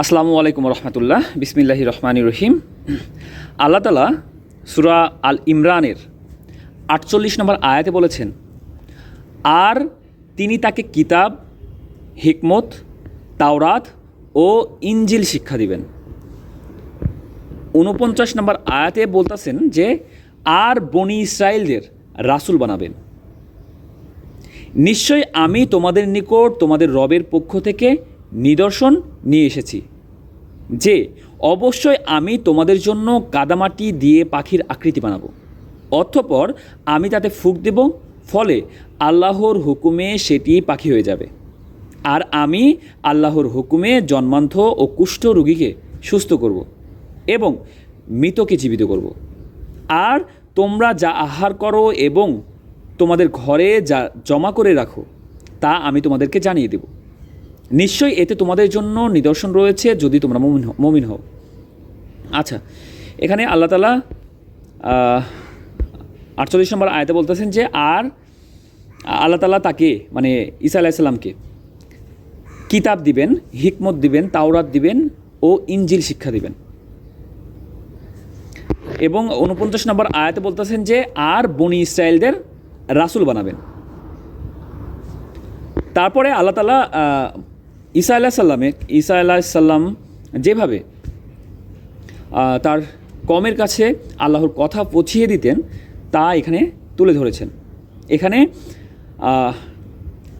আসসালামু আলাইকুম রহমতুল্লাহ। বিসমিল্লাহি রহমানি রহিম। আল্লাহ তালা সুরা আল ইমরানের আটচল্লিশ নম্বর আয়াতে বলেছেন, আর তিনি তাকে কিতাব, হিকমত, তাওরাত ও ইঞ্জিল শিক্ষা দিবেন। উনপঞ্চাশ নম্বর আয়াতে বলতেছেন যে, আর বনি ইসরায়েলদের রাসূল বানাবেন। নিশ্চয় আমি তোমাদের নিকট তোমাদের রবের পক্ষ থেকে নিদর্শন নিয়ে এসেছি, যে অবশ্যই আমি তোমাদের জন্য কাদামাটি দিয়ে পাখির আকৃতি বানাবো। অতঃপর আমি তাতে ফুক দেব, ফলে আল্লাহর হুকুমে সেটি পাখি হয়ে যাবে। আর আমি আল্লাহর হুকুমে জন্মান্ধ ও কুষ্ঠ রোগীকে সুস্থ করব এবং মৃতকে জীবিত করব। আর তোমরা যা আহার করো এবং তোমাদের ঘরে যা জমা করে রাখো, তা আমি তোমাদেরকে জানিয়ে দেব। নিশ্চয়ই এতে তোমাদের জন্য নিদর্শন রয়েছে যদি তোমরা মমিন মমিন হও। আচ্ছা এখানে আল্লাহ তালা আটচল্লিশ নম্বর আয়তে বলতেছেন যে, আর আল্লাহ তালা তাকে মানে ঈসা আলাইসাল্লামকে কিতাব দিবেন, হিকমত দিবেন, তাওরাত দিবেন ও ইঞ্জিল শিক্ষা দিবেন। এবং উনপঞ্চাশ নম্বর আয়াতে বলতেছেন যে, আর বনি ইসরায়েলদের রাসূল বানাবেন। তারপরে আল্লাহ তালা ঈসা আল্লাহ সাল্লামে ঈসা আল্লাহ সাল্লাম যেভাবে তার কমের কাছে আল্লাহর কথা পৌঁছিয়ে দিতেন, তা এখানে তুলে ধরেছেন। এখানে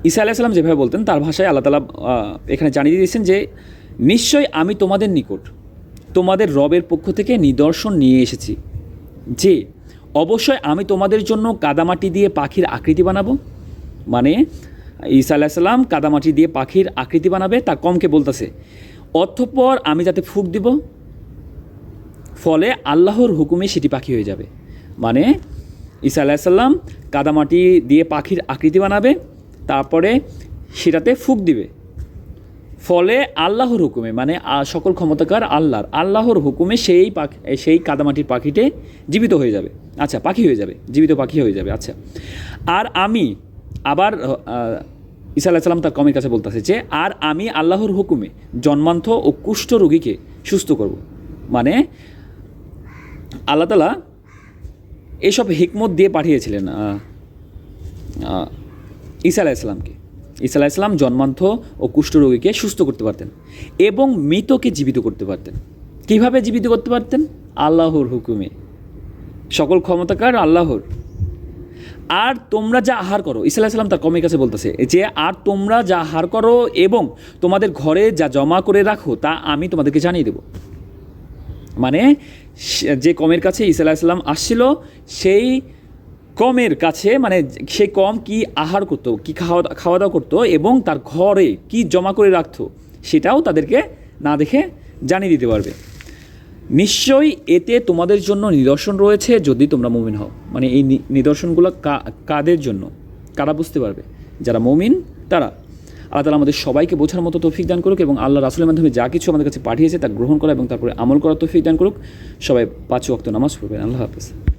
ঈসা আলাহ সাল্লাম যেভাবে বলতেন, তার ভাষায় আল্লাহ তালা এখানে জানিয়ে দিয়েছেন যে নিশ্চয় আমি তোমাদের নিকট তোমাদের রবের পক্ষ থেকে নিদর্শন নিয়ে এসেছি, যে অবশ্যই আমি তোমাদের জন্য কাদামাটি দিয়ে পাখির আকৃতি বানাবো। মানে ঈসা আলাহিসাল্লাম কাদামাটি দিয়ে পাখির আকৃতি বানাবে তার কমকে বলতেছে। অর্থপর আমি যাতে ফুক দিব, ফলে আল্লাহর হুকুমে সেটি পাখি হয়ে যাবে। মানে ঈসা আলাহিসাল্লাম কাদামাটি দিয়ে পাখির আকৃতি বানাবে, তারপরে সেটাতে ফুক দিবে। ফলে আল্লাহর হুকুমে মানে সকল ক্ষমতাকার আল্লাহর আল্লাহর হুকুমে সেই পাখি সেই কাদামাটির পাখিতে জীবিত হয়ে যাবে। আচ্ছা পাখি হয়ে যাবে, জীবিত পাখি হয়ে যাবে আচ্ছা। আর আমি আবার ঈসা আলাহিসাল্লাম তার কমের কাছে বলতেছে যে, আর আমি আল্লাহর হুকুমে জন্মান্ধ ও কুষ্ঠ রোগীকে সুস্থ করব। মানে আল্লাহ তালা এসব হিকমত দিয়ে পাঠিয়েছিলেন ঈসা আলাইসাল্লামকে ঈসা আলাইসাল্লাম জন্মান্ধ ও কুষ্ঠরোগীকে সুস্থ করতে পারতেন এবং মৃতকে জীবিত করতে পারতেন। কীভাবে জীবিত করতে পারতেন? আল্লাহর হুকুমে। সকল ক্ষমতাকার আল্লাহর। আর তোমরা যা আহার করো, ঈসা আলাইসাল্লাম তার কমের কাছে বলতেছে, যে আর তোমরা যা আহার করো এবং তোমাদের ঘরে যা জমা করে রাখো, তা আমি তোমাদেরকে জানিয়ে দেবো। মানে যে কমের কাছে ঈসা আলাহিসাল্লাম আসছিল, সেই কমের কাছে মানে সে কম কি আহার করতো, কি খাওয়া খাওয়া দাওয়া করতো এবং তার ঘরে কি জমা করে রাখতো, সেটাও তাদেরকে না দেখে জানিয়ে দিতে পারবে। নিশ্চয়ই এতে তোমাদের জন্য নিদর্শন রয়েছে যদি তোমরা মুমিন হও। মানে এই নিদর্শনগুলো কাদের জন্য? কারা বুঝতে পারবে? যারা মমিন, তারা। আল্লাহ তালা আমাদের সবাইকে বোঝার মতো তৌফিক দান করুক এবং আল্লাহ রাসুলের মাধ্যমে যা কিছু আমাদের কাছে পাঠিয়েছে তা গ্রহণ করা এবং তারপরে আমল করার তৌফিক দান করুক। সবাই পাঁচ ওয়াক্ত নামাজ পড়বেন। আল্লাহ হাফেজ।